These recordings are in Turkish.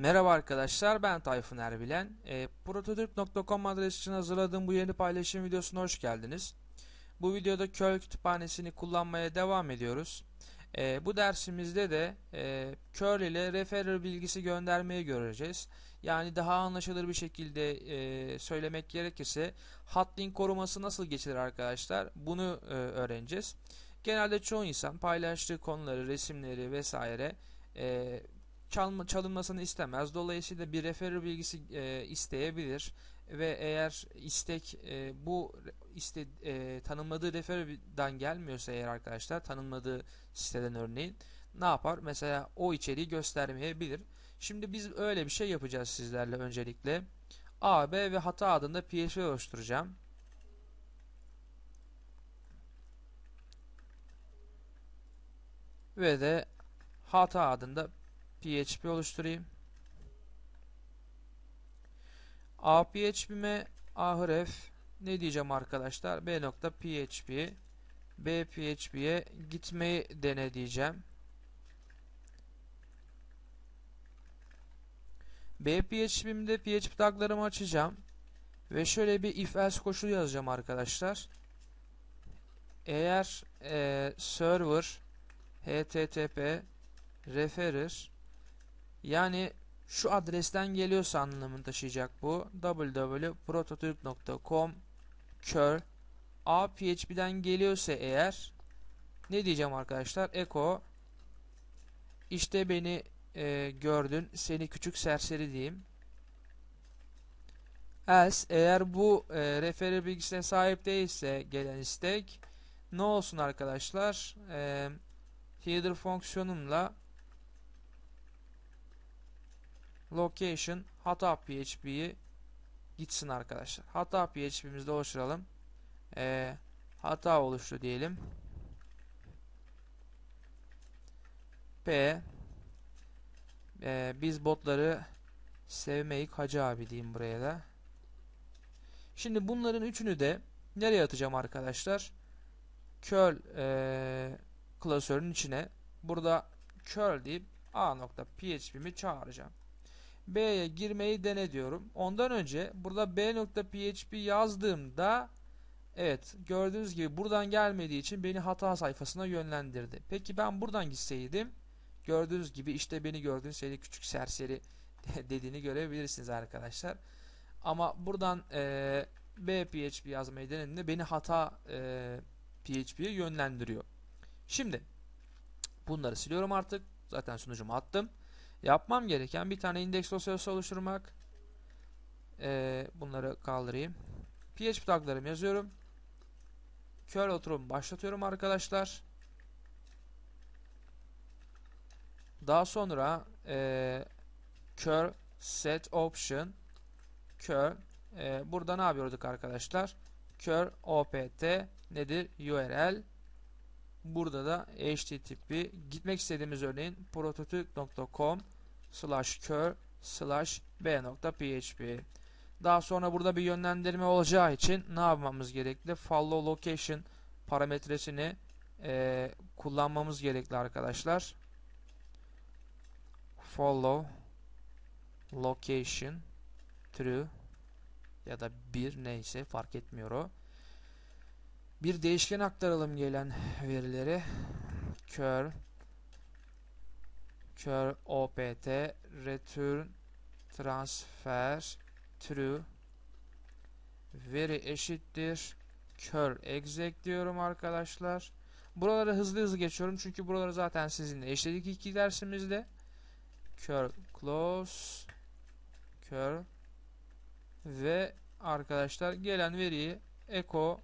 Merhaba arkadaşlar ben Tayfun Erbilen. E, Prototürk.com adresi için hazırladığım bu yeni paylaşım videosuna hoş geldiniz. Bu videoda curl kütüphanesini kullanmaya devam ediyoruz. E, bu dersimizde de e, curl ile referrer bilgisi göndermeyi göreceğiz. Yani daha anlaşılır bir şekilde e, söylemek gerekirse hotlink koruması nasıl geçilir arkadaşlar bunu e, öğreneceğiz. Genelde çoğu insan paylaştığı konuları, resimleri vesaire e, çalma, çalınmasını istemez. Dolayısıyla bir referrer bilgisi e, isteyebilir ve eğer istek e, bu iste, e, tanımladığı referer'dan gelmiyorsa eğer arkadaşlar tanımladığı siteden örneğin ne yapar? Mesela o içeriği göstermeyebilir. Şimdi biz öyle bir şey yapacağız sizlerle öncelikle. A, B ve hata adında PHP oluşturacağım. Ve de hata adında PHP oluşturayım. A PHP'me ahref ne diyeceğim arkadaşlar? B nokta PHP B PHP'ye gitmeyi dene diyeceğim. B PHP'mde PHP taglarımı açacağım. Ve şöyle bir if else koşulu yazacağım arkadaşlar. Eğer e, server http referer yani şu adresten geliyorsa anlamını taşıyacak bu. www.prototürk.com kör a geliyorsa eğer ne diyeceğim arkadaşlar? Echo işte beni e, gördün seni küçük serseri diyeyim. Else eğer bu e, referer bilgisine sahip değilse gelen istek ne olsun arkadaşlar? E, header fonksiyonumla location hata php'yi gitsin arkadaşlar. Hata php'mizde oluşturalım. Ee, hata oluştu diyelim. P ee, biz botları sevmeyik hacı abi diyeyim buraya da. Şimdi bunların üçünü de nereye atacağım arkadaşlar? curl e, klasörün içine burada curl deyip a.php'mi çağıracağım. B'ye girmeyi dene diyorum. Ondan önce burada b.php yazdığımda evet gördüğünüz gibi buradan gelmediği için beni hata sayfasına yönlendirdi. Peki ben buradan gitseydim gördüğünüz gibi işte beni gördüğün seni küçük serseri dediğini görebilirsiniz arkadaşlar. Ama buradan e, b.php yazmayı denediğimde beni hata e, php'ye yönlendiriyor. Şimdi bunları siliyorum artık. Zaten sunucumu attım. Yapmam gereken bir tane indeks dosyası oluşturmak. Ee, bunları kaldırayım. PHP taglarımı yazıyorum. Curl oturum başlatıyorum arkadaşlar. Daha sonra e, curl set option curl e, burada ne yapıyorduk arkadaşlar? curl opt nedir? URL Burada da http gitmek istediğimiz örneğin prototürk.com slash kör slash b.php daha sonra burada bir yönlendirme olacağı için ne yapmamız gerekli? Follow location parametresini e, kullanmamız gerekli arkadaşlar. Follow location true ya da bir neyse fark etmiyor o bir değişken aktaralım gelen verileri. Kör. Kör opt return. Transfer. True. Veri eşittir. Kör exec diyorum arkadaşlar. Buraları hızlı hızlı geçiyorum çünkü buraları zaten sizinle eşledik iki dersimizde. Kör close. Kör. Ve arkadaşlar gelen veriyi echo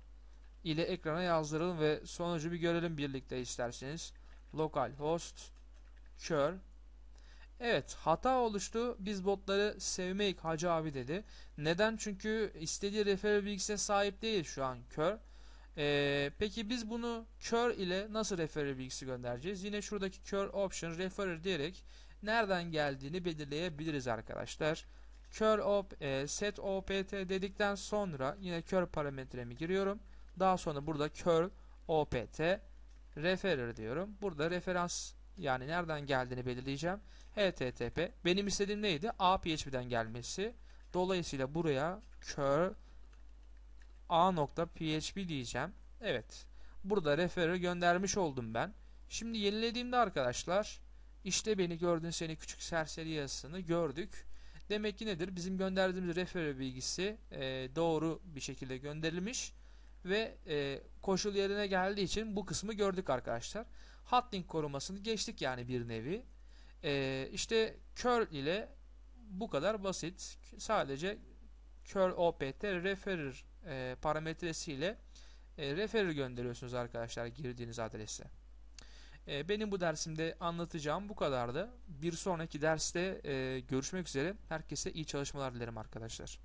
ile ekrana yazdıralım ve sonucu bir görelim birlikte isterseniz. Localhost kör Evet hata oluştu. Biz botları sevmeyik Hacı abi dedi. Neden? Çünkü istediği referral bilgisine sahip değil şu an kör. Ee, peki biz bunu kör ile nasıl referral bilgisi göndereceğiz? Yine şuradaki kör option referrer diyerek nereden geldiğini belirleyebiliriz arkadaşlar. Kör op, e, set opt dedikten sonra yine kör parametremi giriyorum. Daha sonra burada curl opt referer diyorum. Burada referans yani nereden geldiğini belirleyeceğim. HTTP. Benim istediğim neydi? A.php'den gelmesi. Dolayısıyla buraya curl a.php diyeceğim. Evet. Burada referer'ı göndermiş oldum ben. Şimdi yenilediğimde arkadaşlar işte beni gördün seni küçük serseri yazısını gördük. Demek ki nedir? Bizim gönderdiğimiz referer bilgisi e, doğru bir şekilde gönderilmiş ve e, koşul yerine geldiği için bu kısmı gördük arkadaşlar. Hotlink korumasını geçtik yani bir nevi. E, işte curl ile bu kadar basit. Sadece curl opt referer e, parametresiyle e, referer gönderiyorsunuz arkadaşlar girdiğiniz adrese. E, benim bu dersimde anlatacağım bu kadardı. Bir sonraki derste e, görüşmek üzere. Herkese iyi çalışmalar dilerim arkadaşlar.